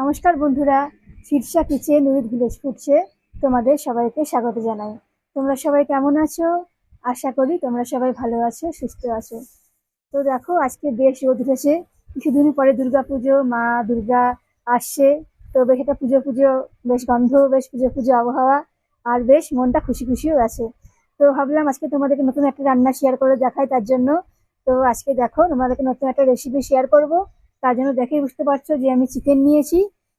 নমস্কার বন্ধুরা, Shirsha kitchen with village ফুটছে তোমাদের সবাইকে স্বাগত জানাই। তোমরা সবাই কেমন আছো? আশা করি তোমরা সবাই ভালো আছো, সুস্থ আছো। তো দেখো, আজকে বেশ রোদ উঠেছে। কিছুদিন পরে দুর্গা পুজো, মা দুর্গা আসছে। তো বেশ একটা পুজো পুজো, বেশ গন্ধ, বেশ পুজো পুজো আবহাওয়া, আর বেশ মনটা খুশি খুশিও আছে। তো ভাবলাম আজকে তোমাদেরকে নতুন একটা রান্না শেয়ার করে দেখাই তার জন্য। তো আজকে দেখো, তোমাদেরকে নতুন একটা রেসিপি শেয়ার করব। তার জন্য দেখেই বুঝতে পারছ যে আমি চিকেন নিয়েছি।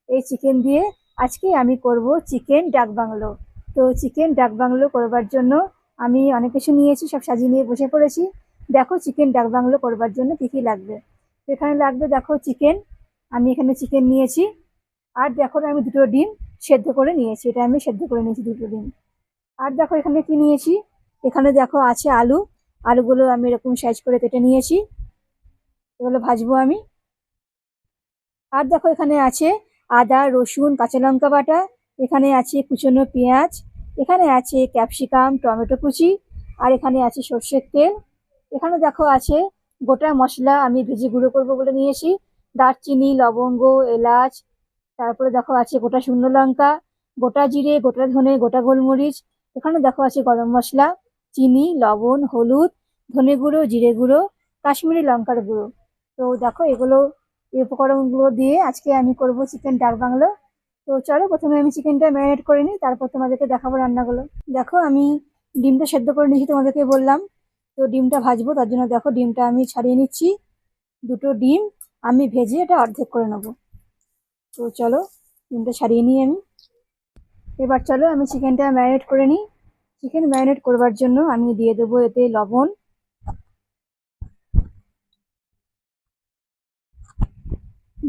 এই চিকেন দিয়ে আজকে আমি করব চিকেন ডাক বাংলো। তো চিকেন ডাক বাংলো করবার জন্য আমি অনেক কিছু নিয়েছি, সব সাজিয়ে নিয়ে বসে পড়েছি। দেখো চিকেন ডাক বাংলো করবার জন্য কী কী লাগবে। এখানে লাগবে দেখো চিকেন আমি এখানে চিকেন নিয়েছি। আর দেখো আমি দুটো ডিম সেদ্ধ করে নিয়েছি, এটা আমি সেদ্ধ করে নিয়েছি দুটো ডিম। আর দেখো এখানে কি নিয়েছি? এখানে দেখো আছে আলু। আলুগুলো আমি এরকম সাইজ করে কেটে নিয়েছি। এগুলো ভাজবো আমি। আর দেখো এখানে আছে আদা, রসুন, কাঁচা লঙ্কা বাটা, এখানে আছে কুচনো পেঁয়াজ, এখানে আছে ক্যাপসিকাম, টমেটো কুচি, আর এখানে আছে সর্ষের তেল। এখানে দেখো আছে গোটা মশলা আমি ভেজে গুঁড়ো করব বলে নিয়েছি। দারচিনি, লবঙ্গ, এলাচ, তারপরে দেখো আছে গোটা শুকনো লঙ্কা, গোটা জিরে, গোটা ধনে, গোটা গোলমরিচ, এখানে দেখো আছে গরম মশলা, চিনি, লবণ, হলুদ, ধনে গুঁড়ো, জিরে গুঁড়ো, কাশ্মীরি লঙ্কার গুঁড়ো। তো দেখো এগুলো এই উপকরণগুলো দিয়ে আজকে আমি করব চিকেন ডাক বাংলো। তো চলো প্রথমে আমি চিকেনটা ম্যারিনেট করে নিই, তারপর তোমাদেরকে দেখাবো রান্নাগুলো। দেখো, আমি ডিমটা সেদ্ধ করে নিয়েছি তোমাদেরকে বললাম। তো ডিমটা ভাজবো, তার জন্য দেখো ডিমটা আমি ছাড়িয়ে নিচ্ছি। দুটো ডিম, আমি ভেজে এটা অর্ধেক করে নেব। তো চলো, ডিমটা ছাড়িয়ে নিই আমি। এবার চলো আমি চিকেনটা ম্যারিনেট করে নিই। চিকেন ম্যারিনেট করবার জন্য আমি দিয়ে দেবো এতে লবণ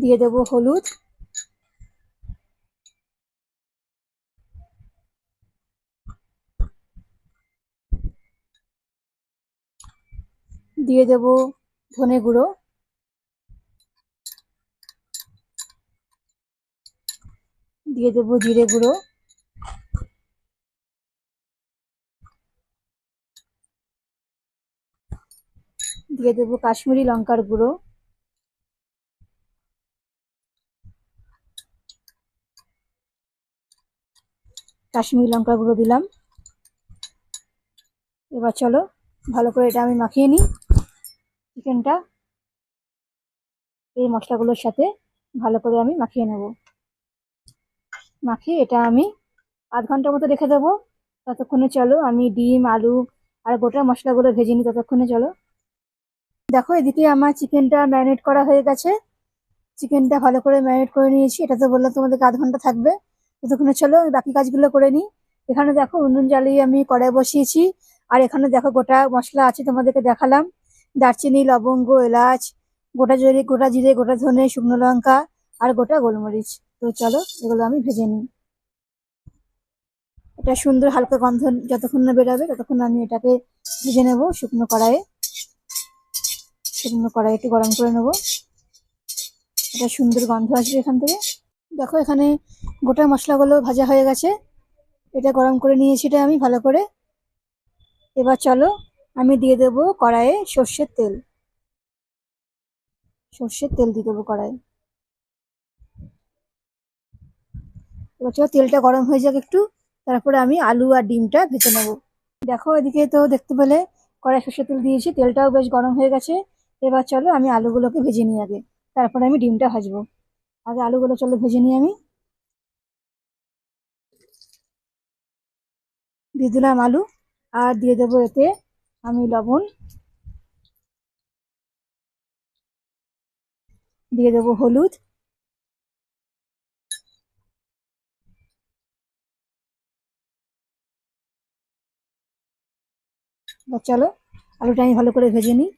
দিয়ে দেবো হলুদ। দিয়ে দেবো ধনে গুঁড়ো। দিয়ে দেবো জিরে গুঁড়ো। দিয়ে দেবো কাশ্মীরি লঙ্কার গুঁড়ো। কাশ্মীরি লঙ্কা গুঁড়ো দিলাম। এবার চলো, ভালো করে এটা আমি মাখিয়ে নিই। চিকেনটা এই মশলাগুলোর সাথে ভালো করে আমি মাখিয়ে নেব। মাখিয়ে এটা আমি আধ ঘণ্টার মতো রেখে দেবো। ততক্ষণে চলো, আমি ডিম, আলু আর গোটা মশলাগুলো ভেজে নিই ততক্ষণে চলো। দেখো, এদিকে আমার চিকেনটা ম্যারিনেট করা হয়ে গেছে। চিকেনটা ভালো করে ম্যারিনেট করে নিয়েছি। এটা তো বললাম তোমাদেরকে আধ ঘণ্টা থাকবে। ততক্ষণে চলো বাকি কাজগুলো করে নিই। এখানে দেখো উনুন জ্বালিয়ে আমি কড়াই বসিয়েছি। আর এখানে দেখো গোটা মশলা আছে, তোমাদেরকে দেখালাম। দারচিনি, লবঙ্গ, এলাচ, গোটা জিরে গোটা জিরে, গোটা ধনে, শুকনো লঙ্কা আর গোটা গোলমরিচ। তো চলো, এগুলো আমি ভেজে নিই। এটা সুন্দর হালকা গন্ধ যতক্ষণ না বেরোবে, ততক্ষণ আমি এটাকে ভেজে নেব শুকনো কড়াইয়ে। শুকনো কড়াই একটু গরম করে নেব। এটা সুন্দর গন্ধ আসবে এখান থেকে। দেখো এখানে গোটা মশলাগুলো ভাজা হয়ে গেছে। এটা গরম করে নিয়েছি এটা আমি ভালো করে। এবার চলো আমি দিয়ে দেব কড়াইয়ে সর্ষের তেল। সর্ষের তেল দিয়ে দেবো কড়াইয়ে। এবার চলো তেলটা গরম হয়ে যাক একটু, তারপরে আমি আলু আর ডিমটা ভেজে নেব। দেখো এদিকে তো দেখতে পেলে কড়াই সর্ষের তেল দিয়েছি, তেলটাও বেশ গরম হয়ে গেছে। এবার চলো আমি আলুগুলোকে ভেজে নিই আগে, তারপরে আমি ডিমটা ভাজবো। আগে আলুগুলো চলো ভেজে নিই আমি। দিয়ে দিলাম আলু, আর দিয়ে দেবো এতে আমি লবণ। দিয়ে দেবো হলুদ। চলো, আলুটা আমি ভালো করে ভেজে নিই।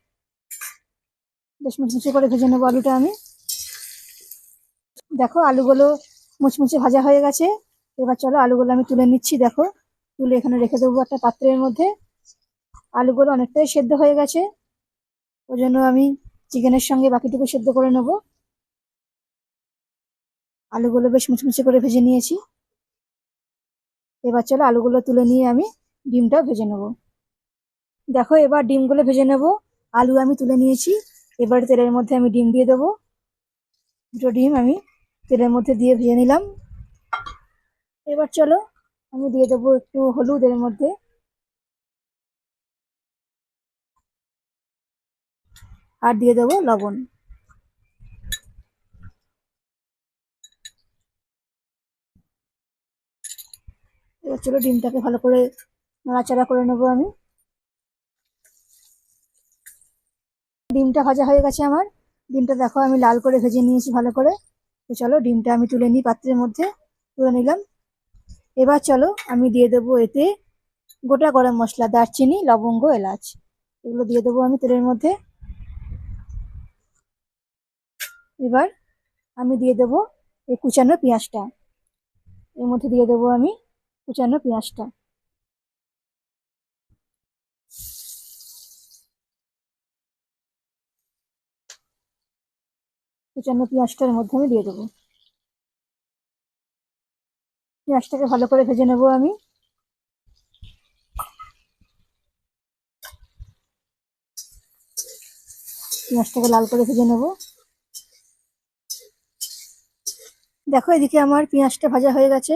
বেশ মুচমুচে করে ভেজে নেব আলুটা আমি। দেখো, আলুগুলো মুচমুচে ভাজা হয়ে গেছে। এবার চলো আলুগুলো আমি তুলে নিচ্ছি, দেখো। তুলে এখানে রেখে দেবো একটা পাত্রের মধ্যে। আলুগুলো অনেকটাই সেদ্ধ হয়ে গেছে। ওই জন্য আমি চিকেনের সঙ্গে বাকিটুকু সেদ্ধ করে নেব। আলুগুলো বেশ মুচমুচে করে ভেজে নিয়েছি। এবার চলো আলুগুলো তুলে নিয়ে আমি ডিমটাও ভেজে নেব। দেখো, এবার ডিমগুলো ভেজে নেব। আলু আমি তুলে নিয়েছি। এবার তেলের মধ্যে আমি ডিম দিয়ে দেবো। দুটো ডিম আমি তেলের মধ্যে দিয়ে ভেজে নিলাম। এবার চলো, আমি দিয়ে দেবো একটু হলুদ এর মধ্যে। আর দিয়ে দেবো লবণ। এবার চলো ডিমটাকে ভালো করে নাড়াচাড়া করে নেব আমি। ডিমটা ভাজা হয়ে গেছে আমার। ডিমটা দেখো আমি লাল করে ভেজে নিয়েছি ভালো করে। তো চলো ডিমটা আমি তুলে নিই পাত্রের মধ্যে, তুলে নিলাম। এবার চলো আমি দিয়ে দেবো এতে গোটা গরম মশলা, দারচিনি, লবঙ্গ, এলাচ। এগুলো দিয়ে দেবো আমি তেলের মধ্যে। এবার আমি দিয়ে দেবো এই কুচানো পেঁয়াজটা। এর মধ্যে দিয়ে দেবো আমি কুচানো পেঁয়াজটা। কুচানো পেঁয়াজটার মধ্যে আমি দিয়ে দেবো। পেঁয়াজটাকে ভালো করে ভেজে নেব আমি। পেঁয়াজটাকে লাল করে ভেজে নেব। দেখো এদিকে আমার পেঁয়াজটা ভাজা হয়ে গেছে।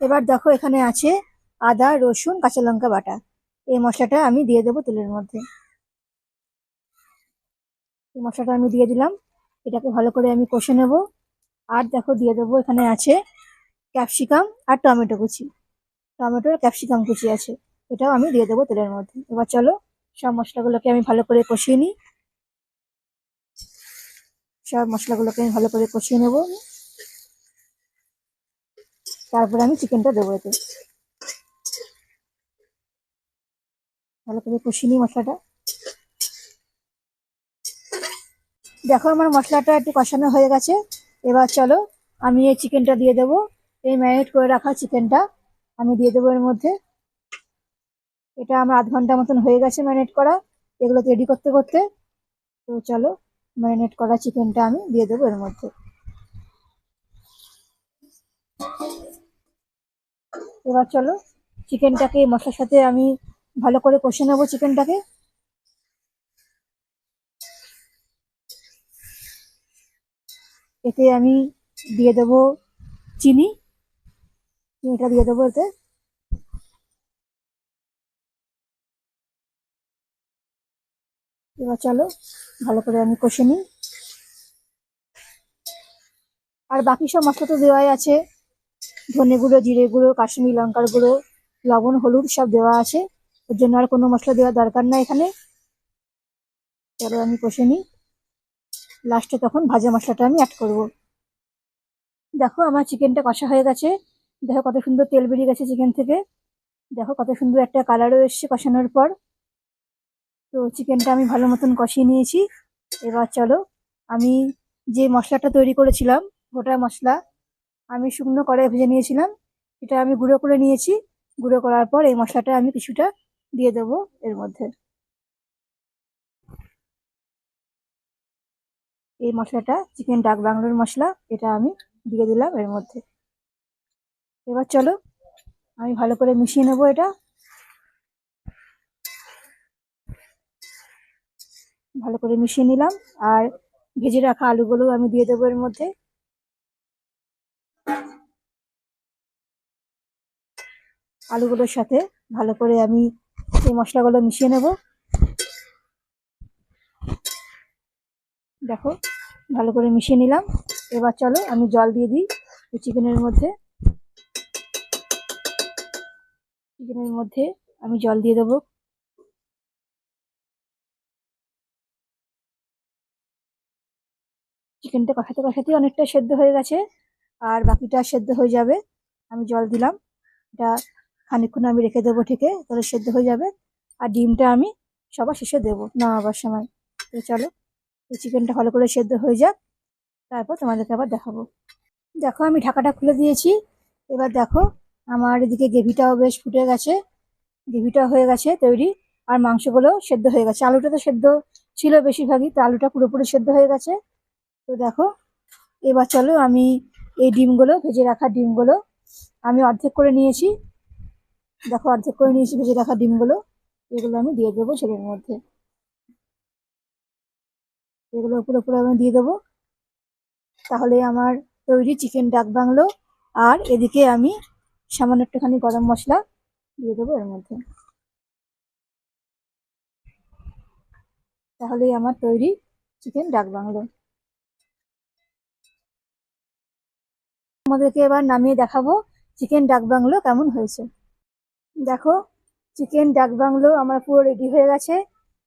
এবার দেখো এখানে আছে আদা, রসুন, কাঁচা লঙ্কা বাটা। এই মশলাটা আমি দিয়ে দেবো তেলের মধ্যে। এই মশলাটা আমি দিয়ে দিলাম। এটাকে ভালো করে আমি কষে নেব। আর দেখো দিয়ে দেবো, এখানে আছে ক্যাপসিকাম আর টমেটো কুচি। টমেটো আর ক্যাপসিকাম কুচি আছে, এটাও আমি দিয়ে দেবো তেলের মধ্যে। এবার চলো, সব মশলাগুলোকে আমি ভালো করে কষিয়ে নিই। সব মশলাগুলোকে আমি ভালো করে কষিয়ে নেব। তারপরে আমি চিকেনটা দেবো এতে। ভালো করে কষিয়ে নিই মশলাটা। দেখো আমার মশলাটা একটু কষানো হয়ে গেছে। এবার চলো, আমি এই চিকেনটা দিয়ে দেবো। এই ম্যারিনেট করে রাখা চিকেনটা আমি দিয়ে দেবো এর মধ্যে। এটা আমার আধ ঘণ্টা মতন হয়ে গেছে ম্যারিনেট করা। এগুলো রেডি করতে করতে। তো চলো ম্যারিনেট করা চিকেনটা আমি দিয়ে দেবো এর মধ্যে। এবার চলো চিকেনটাকে মশলার সাথে আমি ভালো করে কষে নেব চিকেনটাকে এতে আমি দিয়ে দেবো চিনি। চিনিটা দিয়ে দেবো এতে। এবার চলো, ভালো করে আমি কষে নিই। আর বাকি সব মশলা তো দেওয়াই আছে। ধনে গুঁড়ো, জিরে গুঁড়ো, কাশ্মীরি লঙ্কার গুঁড়ো, লবণ, হলুদ সব দেওয়া আছে। ওর জন্য আর কোনো মশলা দেওয়ার দরকার না এখানে। চলো আমি কষে নিই। লাস্টে তখন ভাজা মশলাটা আমি অ্যাড করব। দেখো আমার চিকেনটা কষা হয়ে গেছে। দেখো কত সুন্দর তেল বেরিয়ে গেছে চিকেন থেকে। দেখো কত সুন্দর একটা কালারও এসছে কষানোর পর। তো চিকেনটা আমি ভালো মতন কষিয়ে নিয়েছি। এবার চলো, আমি যে মশলাটা তৈরি করেছিলাম, গোটা মশলা, আমি শুকনো কড়াই ভেজে নিয়েছিলাম। এটা আমি গুঁড়ো করে নিয়েছি। গুঁড়ো করার পর এই মশলাটা আমি কিছুটা দিয়ে দেবো এর মধ্যে। এই মশলাটা, চিকেন ডাক বাংলোর মশলা, এটা আমি দিয়ে দিলাম এর মধ্যে। এবার চলো, আমি ভালো করে মিশিয়ে নেব এটা। ভালো করে মিশিয়ে নিলাম, আর ভেজে রাখা আলুগুলো আমি দিয়ে দেবো এর মধ্যে। আলুগুলোর সাথে ভালো করে আমি এই মশলাগুলো মিশিয়ে নেব। দেখো, ভালো করে মিশিয়ে নিলাম। এবার চলো আমি জল দিয়ে দিই এই চিকেনের মধ্যে। চিকেনের মধ্যে আমি জল দিয়ে দেবো। চিকেনটা কষাতে কষাতে অনেকটা সেদ্ধ হয়ে গেছে, আর বাকিটা সেদ্ধ হয়ে যাবে। আমি জল দিলাম। এটা খানিকক্ষণ আমি রেখে দেবো ঠিকে তাহলে সেদ্ধ হয়ে যাবে। আর ডিমটা আমি সবার শেষে দেবো নামাবার সময়। তো চলো। চিকেনটা ভালো করে সেদ্ধ হয়ে যাক। তারপর তোমাদেরকে আবার দেখাবো। দেখো, আমি ঢাকাটা খুলে দিয়েছি। এবার দেখো, আমার এদিকে গ্রেভিটাও বেশ ফুটে গেছে। গ্রেভিটা হয়ে গেছে তৈরি। আর মাংসগুলো সেদ্ধ হয়ে গেছে। আলুটা তো সেদ্ধ ছিল বেশিরভাগই, তো আলুটা পুরোপুরি সেদ্ধ হয়ে গেছে। তো দেখো, এবার চলো আমি এই ডিমগুলো, ভেজে রাখা ডিমগুলো আমি অর্ধেক করে নিয়েছি। দেখো, অর্ধেক করে নিয়েছি, ভেজে রাখা ডিমগুলো। এগুলো আমি দিয়ে দেবো ছেলের মধ্যে। এগুলো উপরে উপরে আমি দিয়ে দেবো। তাহলে আমার তৈরি চিকেন ডাক বাংলো। আর এদিকে আমি সামান্য একটুখানি গরম মশলা দিয়ে দেবো এর মধ্যে। তাহলেই আমার তৈরি চিকেন ডাক বাংলো। আমাদেরকে এবার নামিয়ে দেখাবো চিকেন ডাক বাংলো কেমন হয়েছে। দেখো চিকেন ডাক বাংলো আমার পুরো রেডি হয়ে গেছে।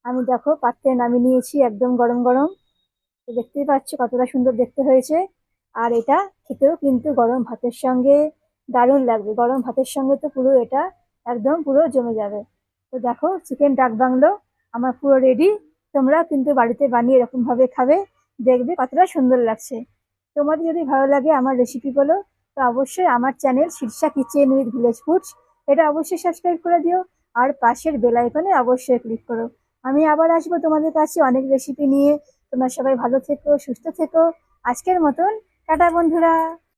আমি দেখো পাত্রে নামিয়ে নিয়েছি একদম গরম গরম। তো দেখতেই পাচ্ছ কতটা সুন্দর দেখতে হয়েছে। আর এটা খেতেও কিন্তু গরম ভাতের সঙ্গে দারুণ লাগবে। গরম ভাতের সঙ্গে তো পুরো এটা একদম পুরো জমে যাবে। তো দেখো চিকেন ডাক বাংলো, আমার পুরো রেডি তোমরা কিন্তু বাড়িতে বানিয়ে এরকমভাবে খাবে, দেখবে কতটা সুন্দর লাগছে। তোমাদের যদি ভালো লাগে আমার রেসিপিগুলো তো অবশ্যই আমার channel Shirsha kitchen with village foods এটা অবশ্যই সাবস্ক্রাইব করে দিও। আর পাশের বেল আইকনে অবশ্যই ক্লিক করো। আমি আবার আসব তোমাদের কাছে অনেক রেসিপি নিয়ে। তোমরা সবাই ভালো থেকো, সুস্থ থেকো। আজকের মতন, টাটা বন্ধুরা।